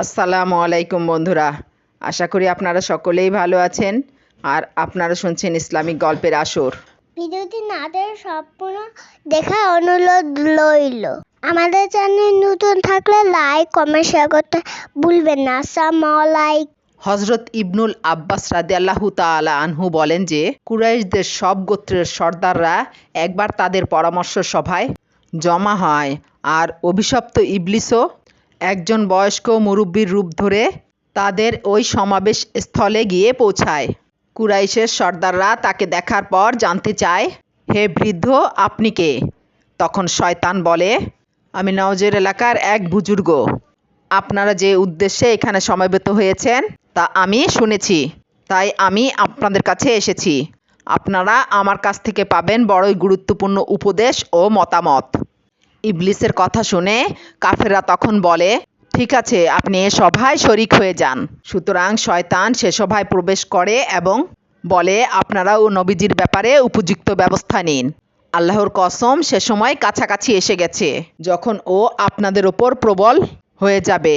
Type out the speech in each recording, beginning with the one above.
আসসালামু আলাইকুম বন্ধুরা। আশা করি আপনারা সকলেই ভালো আছেন আর আপনারা শুনছেন ইসলামিক গল্পের আসর। ভিডিওটি না দেখে সম্পূর্ণ দেখা অনুরোধ রইল। আমাদের চ্যানেল নতুন থাকলে লাইক কমেন্ট শেয়ার করতে ভুলবেন না। আসসালামু আলাইকুম। হজরত ইবনুল আব্বাস রাদিয়াল্লাহু তাআলা আনহু বলেন যে কুরাইশদের সব গোত্রের সর্দাররা একবার তাদের পরামর্শ সভায় জমা হয় আর অভিশপ্ত ইবলিসও একজন বয়স্ক মুরব্বীর রূপ ধরে তাদের ওই সমাবেশ স্থলে গিয়ে পৌঁছায়। কুরাইশের সর্দাররা তাকে দেখার পর জানতে চায়, হে বৃদ্ধ, আপনি কে? তখন শয়তান বলে, আমি নওজের এলাকার এক বুজুর্গ। আপনারা যে উদ্দেশ্যে এখানে সমবেত হয়েছেন, তা আমি শুনেছি। তাই আমি আপনাদের কাছে এসেছি। আপনারা আমার কাছ থেকে পাবেন বড়ই গুরুত্বপূর্ণ উপদেশ ও মতামত। ইবলিসের কথা শুনে কাফেররা তখন বলে, ঠিক আছে, আপনি এ সভায় শরিক হয়ে যান। সুতরাং শয়তান সে সভায় প্রবেশ করে এবং বলে আপনারাও নবীজির ব্যাপারে উপযুক্ত ব্যবস্থা নিন। আল্লাহর কসম, সে সময় কাছাকাছি এসে গেছে। যখন ও আপনাদের ওপর প্রবল হয়ে যাবে,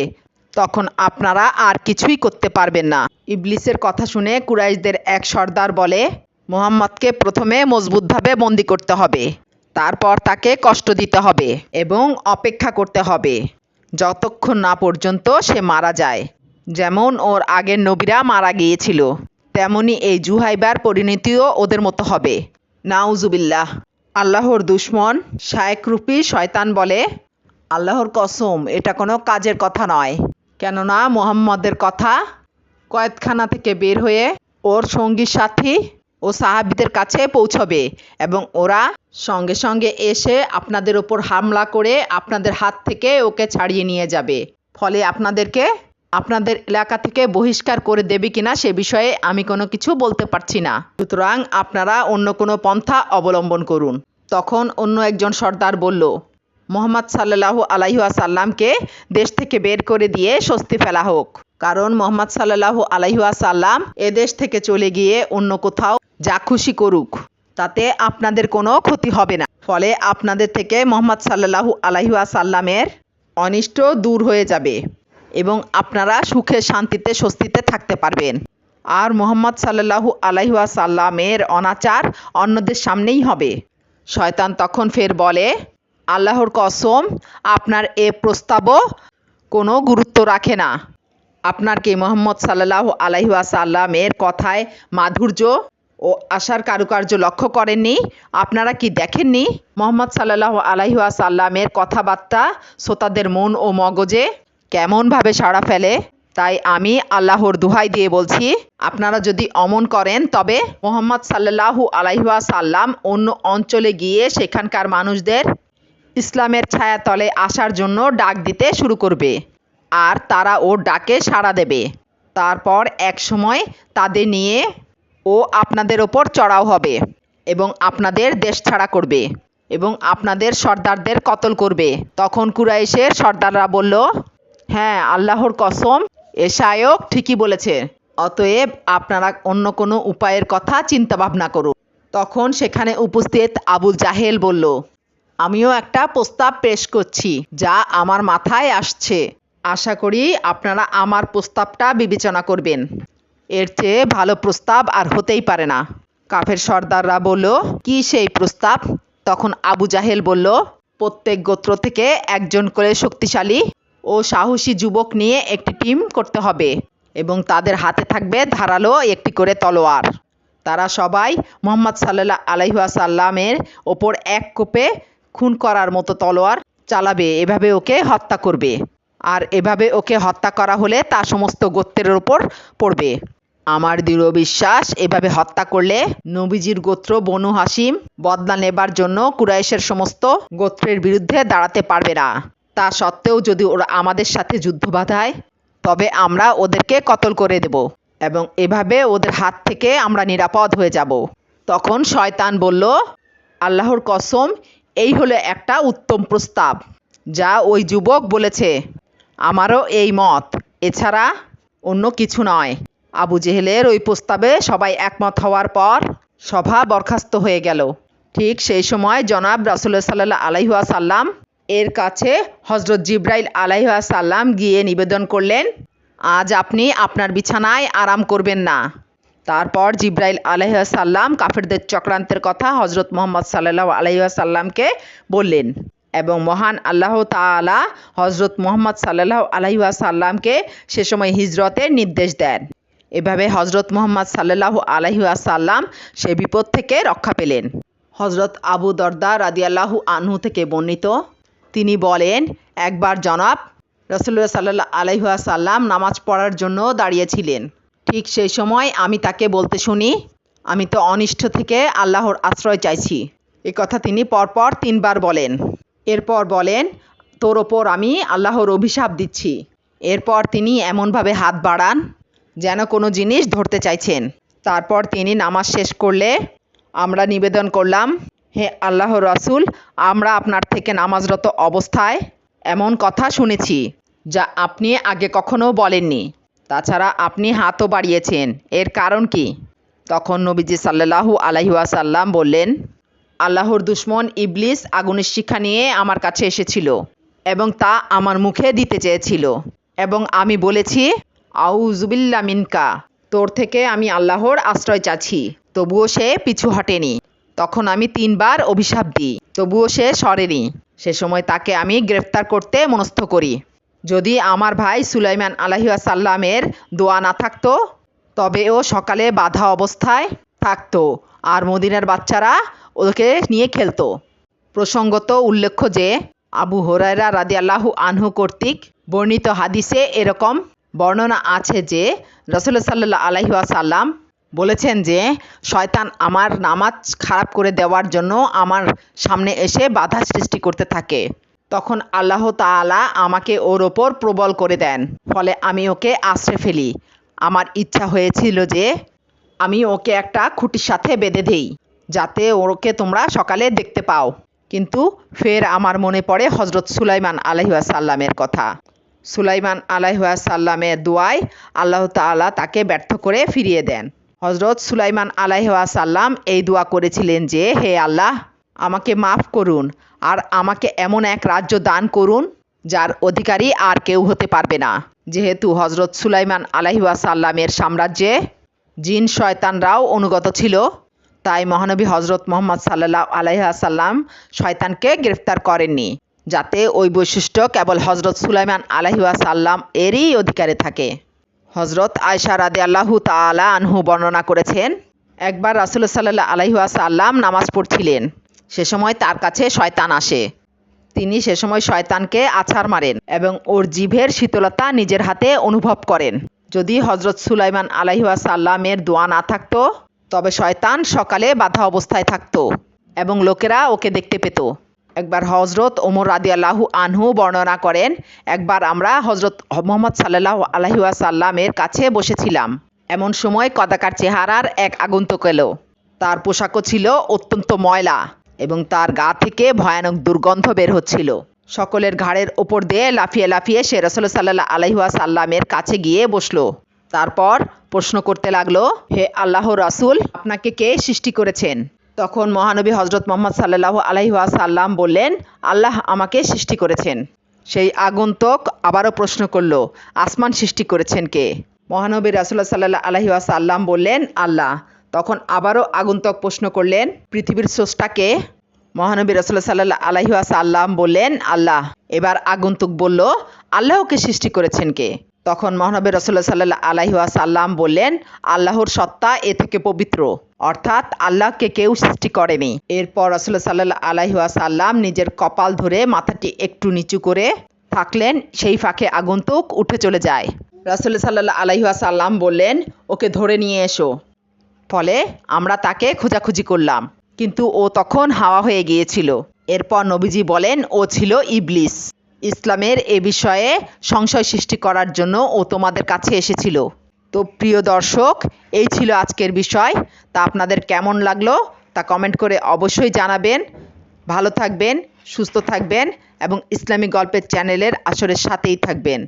তখন আপনারা আর কিছুই করতে পারবেন না। ইবলিসের কথা শুনে কুরাইশদের এক সর্দার বলে, মোহাম্মদকে প্রথমে মজবুতভাবে বন্দি করতে হবে। তারপর তাকে কষ্ট দিতে হবে এবং অপেক্ষা করতে হবে যতক্ষণ না পর্যন্ত সে মারা যায়। যেমন ওর আগের নবীরা মারা গিয়েছিল, তেমনি এই জুহাইবার পরিণতিও ওদের মতো হবে। নাউজুবিল্লাহ। আল্লাহর দুশ্মন শায়েকরূপী শয়তান বলে, আল্লাহর কসম, এটা কোনো কাজের কথা নয়। কেননা মোহাম্মদের কথা কয়েদখানা থেকে বের হয়ে ওর সঙ্গী সাথী ও সাহাবিদের কাছে পৌঁছবে এবং ওরা সঙ্গে সঙ্গে এসে আপনাদের ওপর হামলা করে আপনাদের হাত থেকে ওকে ছাড়িয়ে নিয়ে যাবে। ফলে আপনাদেরকে, আপনাদের এলাকা থেকে বহিষ্কার করে দেবে কিনা সে বিষয়ে আমি কোনো কিছু বলতে পারছি না। সুতরাং আপনারা অন্য কোনো পন্থা অবলম্বন করুন। তখন অন্য একজন সর্দার বলল, মোহাম্মদ সাল্লাহু আলাইহাসাল্লামকে দেশ থেকে বের করে দিয়ে স্বস্তি ফেলা হোক। কারণ মোহাম্মদ সাল্লাহু আলাইহাসাল্লাম এ দেশ থেকে চলে গিয়ে অন্য কোথাও যা খুশি করুক, তাতে আপনাদের কোনো ক্ষতি হবে না। ফলে আপনাদের থেকে মোহাম্মদ সাল্লাহু আলাইহাসাল্লামের অনিষ্ট দূর হয়ে যাবে এবং আপনারা সুখে শান্তিতে, স্বস্তিতে থাকতে পারবেন। আর মোহাম্মদ সাল্লাহু আলাইহাসাল্লামের অনাচার অন্যদের সামনেই হবে। শয়তান তখন ফের বলে, আল্লাহর কসম, আপনার এ প্রস্তাবও কোনো গুরুত্ব রাখে না। আপনার কি মোহাম্মদ সাল্লাহ আলাইহাসাল্লামের কথায় মাধুর্য ও আশার কারুকার্য লক্ষ্য করেননি। আপনারা কি দেখেননি? মোহাম্মদ সাল্লাহ আলাইহাসাল্লামের কথাবার্তা শ্রোতাদের মন ও মগজে কেমনভাবে সাড়া ফেলে? তাই আমি আল্লাহর দুহাই দিয়ে বলছি, আপনারা যদি অমন করেন, তবে মোহাম্মদ সাল্লাহু আলাইহাসাল্লাম অন্য অঞ্চলে গিয়ে সেখানকার মানুষদের ইসলামের ছায়াতলে আসার জন্য ডাক দিতে শুরু করবে আর তারা ও ডাকে সাড়া দেবে। তারপর এক সময় তাদের নিয়ে ও আপনাদের ওপর চড়াও হবে এবং আপনাদের দেশ ছাড়া করবে এবং আপনাদের সর্দারদের কতল করবে। তখন কুরাইশের সর্দাররা বলল হ্যাঁ আল্লাহর কসম এ শায়ক ঠিকই বলেছে। অতএব আপনারা অন্য কোনো উপায়ের কথা চিন্তা ভাবনা করুন তখন সেখানে উপস্থিত আবুল জাহেল বলল, আমিও একটা প্রস্তাব পেশ করছি যা আমার মাথায় আসছে। আশা করি আপনারা আমার প্রস্তাবটা বিবেচনা করবেন। এর চেয়ে ভালো প্রস্তাব আর হতেই পারে না। কাফের সর্দাররা বলল, কি সেই প্রস্তাব? তখন আবু জাহেল বলল, প্রত্যেক গোত্র থেকে একজন করে শক্তিশালী ও সাহসী যুবক নিয়ে একটি টিম করতে হবে এবং তাদের হাতে থাকবে ধারালো একটি করে তলোয়ার। তারা সবাই মোহাম্মদ সাল্লাহ আলাইহাসাল্লামের ওপর এক কোপে খুন করার মতো তলোয়ার চালাবে, এভাবে ওকে হত্যা করবে। আর এভাবে ওকে হত্যা করা হলে তা সমস্ত গোত্রের ওপর পড়বে। আমার দৃঢ় বিশ্বাস, এভাবে হত্যা করলে নবীজির গোত্র বনু হাসিম বদলা নেবার জন্য কুরাইশের সমস্ত গোত্রের বিরুদ্ধে দাঁড়াতে পারবে না। তা সত্ত্বেও যদি ওরা আমাদের সাথে যুদ্ধ বাঁধায়, তবে আমরা ওদেরকে কতল করে দেব এবং এভাবে ওদের হাত থেকে আমরা নিরাপদ হয়ে যাব। তখন শয়তান বলল, আল্লাহর কসম, এই হলো একটা উত্তম প্রস্তাব, যা ওই যুবক বলেছে, আমারও এই মত। এছাড়া অন্য কিছু নয়। আবু জেহেলের ওই প্রস্তাবে সবাই একমত হওয়ার পর সভা বরখাস্ত হয়ে গেল। ঠিক সেই সময় জনাব রাসুল্লাহ সাল্লাহ আলাইহুয়া সাল্লাম এর কাছে হজরত জিব্রাইল আলাইহুয়া সাল্লাম গিয়ে নিবেদন করলেন, আজ আপনি আপনার বিছানায় আরাম করবেন না। তারপর জিব্রাইল আলাইসাল্লাম কাফেরদের চক্রান্তের কথা হজরত মোহাম্মদ সাল্লাহ আলাইসাল্লামকে বললেন এবং মহান আল্লাহ তাআলা হজরত মোহাম্মদ সাল্লাহ আলাইসাল্লামকে সে সময় হিজরতের নির্দেশ দেন। এভাবে হজরত মোহাম্মদ সাল্লাহ আলাইসাল্লাম সে বিপদ থেকে রক্ষা পেলেন। হজরত আবু দরদা রাদিয়াল্লাহু আনহু থেকে বর্ণিত, তিনি বলেন, একবার জনাব রসুল্লাহ সাল্লাহ আলাইসাল্লাম নামাজ পড়ার জন্য দাঁড়িয়েছিলেন। ঠিক সেই সময় আমি তাকে বলতে শুনি, আমি তো অনিষ্ট থেকে আল্লাহর আশ্রয় চাইছি। এ কথা তিনি পরপর তিনবার বলেন। এরপর বলেন, তোর ওপর আমি আল্লাহর অভিশাপ দিচ্ছি। এরপর তিনি এমনভাবে হাত বাড়ান যেন কোনো জিনিস ধরতে চাইছেন। তারপর তিনি নামাজ শেষ করলে আমরা নিবেদন করলাম, হে আল্লাহ রাসূল, আমরা আপনার থেকে নামাজরত অবস্থায় এমন কথা শুনেছি যা আপনি আগে কখনো বলেননি। তাছাড়া আপনি হাতও বাড়িয়েছেন। এর কারণ কি? তখন নবীজি সাল্লাল্লাহু আলাইহি ওয়াসাল্লাম বললেন, আল্লাহর দুশ্মন ইবলিস আগুনের শিক্ষা নিয়ে আমার কাছে এসেছিল এবং তা আমার মুখে দিতে চেয়েছিল এবং আমি বলেছি আউজুবিল্লা মিনকা, তোর থেকে আমি আল্লাহর আশ্রয় চাচ্ছি। তবুও সে পিছু হটেনি। তখন আমি তিনবার অভিশাপ দিই, তবুও সে সরেনি। সে সময় তাকে আমি গ্রেফতার করতে মনস্থ করি। যদি আমার ভাই সুলাইমান আলাহিসাল্লামের দোয়া না থাকতো, তবে ও সকালে বাধা অবস্থায় থাকতো আর মদিনার বাচ্চারা ওকে নিয়ে খেলতো। প্রসঙ্গত উল্লেখ্য যে, আবু হরাইরা রাদি আল্লাহু আনহু কর্তৃক বর্ণিত হাদিসে এরকম বর্ণনা আছে যে রসুল্লা সাল্লাহ আলহিহাসাল্লাম বলেছেন যে, শয়তান আমার নামাজ খারাপ করে দেওয়ার জন্য আমার সামনে এসে বাধা সৃষ্টি করতে থাকে। তখন আল্লাহ তাআলা আমাকে ওর ওপর প্রবল করে দেন। ফলে আমি ওকে আশ্রে ফেলি। আমার ইচ্ছা হয়েছিল যে আমি ওকে একটা খুঁটির সাথে বেঁধে দেই, যাতে ওকে তোমরা সকালে দেখতে পাও। কিন্তু ফের আমার মনে পড়ে হজরত সুলাইমান আলহিহাসাল্লামের কথা। সুলাইমান আলাইহাসাল্লামের দোয়ায় আল্লাহ তাআলা তাকে ব্যর্থ করে ফিরিয়ে দেন। হজরত সুলাইমান আলাইহাসাল্লাম এই দোয়া করেছিলেন যে, হে আল্লাহ, আমাকে মাফ করুন আর আমাকে এমন এক রাজ্য দান করুন যার অধিকারী আর কেউ হতে পারবে না। যেহেতু হজরত সুলাইমান আলাইহাসাল্লামের সাম্রাজ্যে জিন শয়তানরাও অনুগত ছিল, তাই মহানবী হজরত মোহাম্মদ সাল্লাহ আলাইহাসাল্লাম শয়তানকে গ্রেফতার করেননি। যাতে ওই বৈশিষ্ট্য কেবল হজরত সুলাইমান আলাহিসাল্লাম এরই অধিকারে থাকে। হজরত আয়সা রাদে আল্লাহু তালা আনহু বর্ণনা করেছেন, একবার রাসুল সাল্লাহ আলাইসাল্লাম নামাজ পড়ছিলেন, সে সময় তার কাছে শয়তান আসে। তিনি সে সময় শয়তানকে আছাড় মারেন এবং ওর জিভের শীতলতা নিজের হাতে অনুভব করেন। যদি হজরত সুলাইমান আলাইসাল্লামের দোয়া না থাকতো, তবে শয়তান সকালে বাধা অবস্থায় থাকতো এবং লোকেরা ওকে দেখতে পেত। একবার হজরত ওমর রাদি আল্লাহু আনহু বর্ণনা করেন, একবার আমরা হজরত মোহাম্মদ সাল্লাহ আলহিউসাল্লামের কাছে বসেছিলাম। এমন সময় কদাকার চেহারার এক আগন্তুক এলো। তার পোশাকও ছিল অত্যন্ত ময়লা এবং তার গা থেকে ভয়ানক দুর্গন্ধ বের হচ্ছিল। সকলের ঘাড়ের ওপর দিয়ে লাফিয়ে লাফিয়ে সে রসল সাল্লাহ আলহিউসাল্লামের কাছে গিয়ে বসল। তারপর প্রশ্ন করতে লাগল, হে আল্লাহ রাসুল, আপনাকে কে সৃষ্টি করেছেন? তখন মহানবী হজরত মোহাম্মদ সাল্লাহ আলহিহাসাল্লাম বললেন, আল্লাহ আমাকে সৃষ্টি করেছেন। সেই আগন্তুক আবারও প্রশ্ন করল, আসমান সৃষ্টি করেছেন কে? মহানবী রাসুল্লাহ সাল্লাহ আলহিহাসাল্লাম বললেন, আল্লাহ। তখন আবারও আগন্তুক প্রশ্ন করলেন, পৃথিবীর স্রষ্টাকে মহানবী রসুল্লাহ সাল্লাহ আলহিহাসাল্লাম বললেন, আল্লাহ। এবার আগন্তুক বলল, আল্লাহকে সৃষ্টি করেছেন কে? তখন মহানবী রসুল্লাহ সাল্লাহ আলাইহাসাল্লাম বললেন, আল্লাহর সত্তা এ থেকে পবিত্র। অর্থাৎ আল্লাহকে কেউ সৃষ্টি করেনি। এরপর রসুল্লাহ সাল্লাহ আলাইহাসাল্লাম নিজের কপাল ধরে মাথাটি একটু নিচু করে থাকলেন, সেই ফাঁকে আগন্তুক উঠে চলে যায়। রসুল্লাহ সাল্লাহ আলাইহাসাল্লাম বললেন, ওকে ধরে নিয়ে এসো। ফলে আমরা তাকে খোঁজাখুঁজি করলাম, কিন্তু ও তখন হাওয়া হয়ে গিয়েছিল। এরপর নবীজি বলেন, ও ছিল ইবলিস। ইসলামের এ বিষয়ে সংশয় সৃষ্টি করার জন্য ও তোমাদের কাছে এসেছিল। তো প্রিয় দর্শক, এই ছিল আজকের বিষয়। তা আপনাদের কেমন লাগল তা কমেন্ট করে অবশ্যই জানাবেন। ভালো থাকবেন, সুস্থ থাকবেন এবং ইসলামিক গল্পের চ্যানেলের আসরের সাথেই থাকবেন।